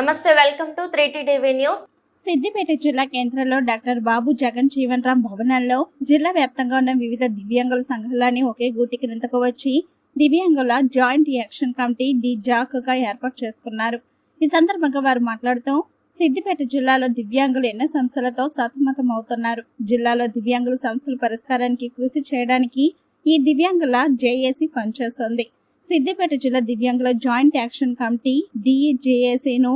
నమస్తే welcome to three TV news. Siddipet జిల్లా కేంద్రంలో డాక్టర్ బాబు జగన్ జీవన్ రామ్ భవనాల్లో జిల్లా వ్యాప్తంగా ఉన్న వివిధ దివ్యాంగుల సంఘాలని ఒకే గూటికి నింతకు వచ్చి దివ్యాంగుల జాయింట్ యాక్షన్ కమిటీ డి జాక్గా ఏర్పాటు చేసుకున్నారు ఈ సందర్భంగా వారు మాట్లాడుతూ సిద్దిపేట జిల్లాలో దివ్యాంగులు ఎన్నో సంస్థలతో సతమతం అవుతున్నారు జిల్లాలో దివ్యాంగుల సంస్థల పరిష్కారానికి కృషి చేయడానికి ఈ దివ్యాంగుల జేఏసీ పనిచేస్తుంది. సిద్దిపేట జిల్లా దివ్యాంగుల జాయింట్ యాక్షన్ కమిటీ డిజేఏసీను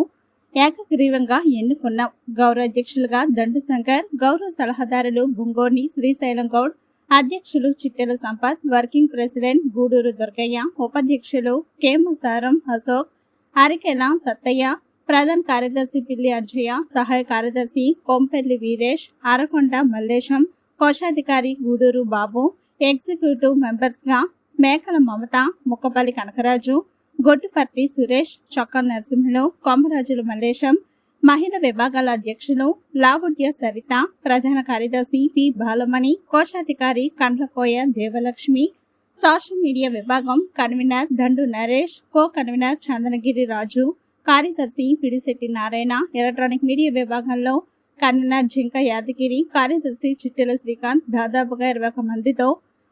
ఏకగ్రీవంగా ఎన్నుకున్నాం. గౌరవ అధ్యక్షులుగా దండు శంకర్ గౌరవ సలహాదారులు బుంగోని శ్రీశైలం గౌడ్ అధ్యక్షులు చిట్టెల సంపత్ వర్కింగ్ ప్రెసిడెంట్ గూడూరు దుర్గయ్య ఉపాధ్యక్షులు కేమసారం అశోక్ అరికెల సత్తయ్య ప్రధాన కార్యదర్శి పిల్లి అజయ్య సహాయ కార్యదర్శి కొంపెల్లి వీరేష్ అరకొండ మల్లేశం కోశాధికారి గూడూరు బాబు ఎగ్జిక్యూటివ్ మెంబర్స్గా మేకల మమత ముక్కపల్లి కనకరాజు గొడ్డుపర్తి సురేష్ చొక్కా నరసింహులు కొమరాజుల మల్లేశం మహిళ విభాగాల అధ్యక్షులు లావుడ్య సరిత ప్రధాన కార్యదర్శి పి బాలమణి కోశాధికారి కండ్లకోయ దేవలక్ష్మి సోషల్ మీడియా విభాగం convener Dandu Naresh co convener Chandanagiri Raju కార్యదర్శి పిడిశెట్టి నారాయణ ఎలక్ట్రానిక్ మీడియా విభాగంలో కన్వీనర్ జింక యాదగిరి కార్యదర్శి చిట్టెల శ్రీకాంత్ దాదాపుగా ఇరవై ఒక మందితో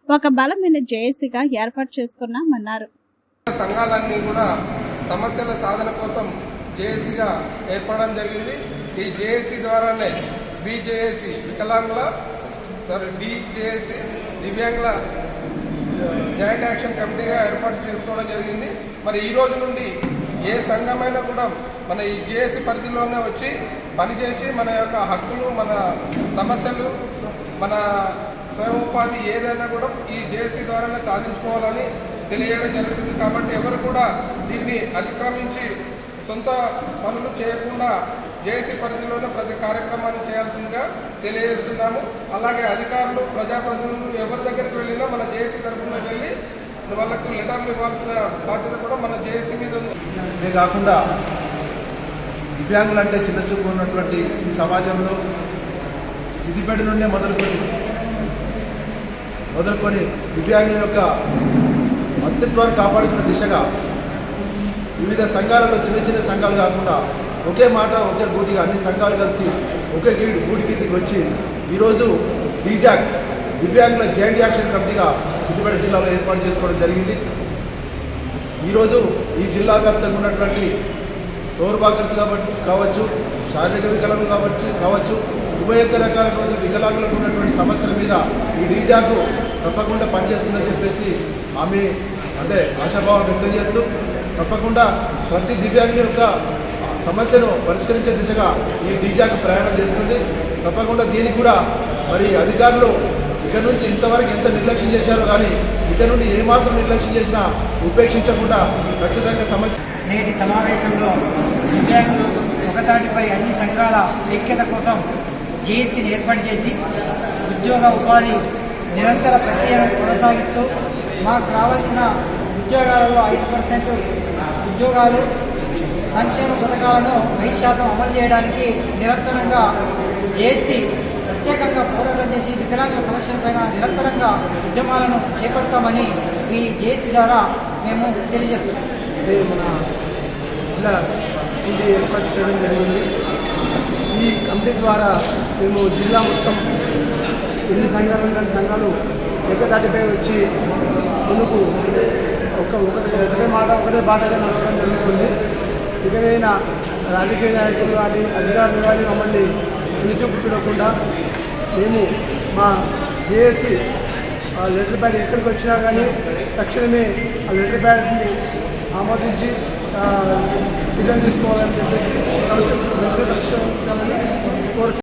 ఒక బలమైన జేఏసీగా ఏర్పాటు చేసుకున్నామన్నారు. సంఘాలన్నీ కూడా సమస్యల సాధన కోసం జేఏసీగా ఏర్పడడం జరిగింది. ఈ జేఏసీ ద్వారానే బీజేఏసీ వికలాంగుల సారీ డిజేఏసీ దివ్యాంగుల జాయింట్ యాక్షన్ కమిటీగా ఏర్పాటు చేసుకోవడం జరిగింది. మరి ఈ రోజు నుండి ఏ సంఘమైనా కూడా మన ఈ జేఏసీ పరిధిలోనే వచ్చి పనిచేసి మన యొక్క హక్కులు మన సమస్యలు మన ఉపాధి ఏదైనా కూడా ఈ జేఏసీ ద్వారానే సాధించుకోవాలని తెలియడం జరుగుతుంది. కాబట్టి ఎవరు కూడా దీన్ని అతిక్రమించి సొంత పనులు చేయకుండా జేఏసీ పరిధిలోనే ప్రతి కార్యక్రమాన్ని చేయాల్సిందిగా తెలియజేస్తున్నాము. అలాగే అధికారులు ప్రజాప్రతినిధులు ఎవరి దగ్గరికి వెళ్ళినా మన జేఏసీ తరఫున వెళ్ళి వాళ్ళకు లెటర్లు ఇవ్వాల్సిన బాధ్యత కూడా మన జేఏసీ మీద ఉంది. ఇదే కాకుండా దివ్యాంగులంటే చిన్న చూపు ఉన్నటువంటి ఈ సమాజంలో సిద్దిపేట నుండే మొదలుపెట్టింది. మొదలుకొని దివ్యాంగుల యొక్క అస్తిత్వాన్ని కాపాడుకునే దిశగా వివిధ సంఘాలలో చిన్న చిన్న సంఘాలు కాకుండా ఒకే మాట ఒకే గూటిగా అన్ని సంఘాలు కలిసి ఒకే గీ గూడి కిందికి వచ్చి ఈరోజు డీజాక్ దివ్యాంగుల జాయింట్ యాక్షన్ కమిటీగా సిద్దిపేట జిల్లాలో ఏర్పాటు చేసుకోవడం జరిగింది. ఈరోజు ఈ జిల్లా వ్యాప్తంగా ఉన్నటువంటి టోర్ బాకర్స్ కాబట్టి కావచ్చు శారీరక వికలాంగులు కావచ్చు కావచ్చు ఉభయక రకాలైన వికలాంగులకు ఉన్నటువంటి సమస్యల మీద ఈ డీజాకు తప్పకుండా పనిచేస్తుందని చెప్పేసి ఆమె అంటే ఆశాభావం వ్యక్తం చేస్తూ తప్పకుండా ప్రతి దివ్యాంగుల యొక్క సమస్యను పరిష్కరించే దిశగా ఈ డీజాకు ప్రయాణం చేస్తుంది. తప్పకుండా దీనికి కూడా మరి అధికారులు ఇక్కడ నుంచి ఇంతవరకు ఎంత నిర్లక్ష్యం చేశారో కానీ ఇక్కడ నుండి ఏమాత్రం నిర్లక్ష్యం చేసినా ఉపేక్షించకుండా ఖచ్చితంగా సమస్య నేటి సమావేశంలో దివ్యాంగులు ఒకదాటిపై అన్ని సంఘాల ఐక్యత కోసం జేఏసీని ఏర్పాటు చేసి ఉద్యోగ ఉపాధి నిరంతర ప్రక్రియను కొనసాగిస్తూ మాకు రావాల్సిన ఉద్యోగాలలో ఐదు పర్సెంట్ ఉద్యోగాలు సంక్షేమ పథకాలను ఐదు శాతం అమలు చేయడానికి నిరంతరంగా జేఏసీ ప్రత్యేకంగా పోరాటం చేసి వికలాంగుల సమస్యలపైన నిరంతరంగా ఉద్యమాలను చేపడతామని ఈ జేఏసీ ద్వారా మేము తెలియజేస్తున్నాం. ఇది మన జిల్లా నుండి ఏర్పాటు చేయడం జరిగింది. ఈ కమిటీ ద్వారా మేము జిల్లా మొత్తం ఎన్ని సంఘాలు ఉన్న సంఘాలు ఏకదాటిపై వచ్చి ముందుకు ఒక ఒకటి ఒకటే మాట ఒకటే బాటగా నడవడం జరుగుతుంది. ఏదైనా రాజకీయ నాయకులు కానీ అధికారులు కానీ మమ్మల్ని నిలిచొప్పు చూడకుండా మేము మా జేఏసీ ఆ లెటర్ ప్యాడ్ ఎక్కడికి వచ్చినా కానీ తక్షణమే ఆ లెటర్ ప్యాడ్ని ఆమోదించి చికెన్ చర్యలు తీసుకోవాలని చెప్పేసి కోరుతున్నాను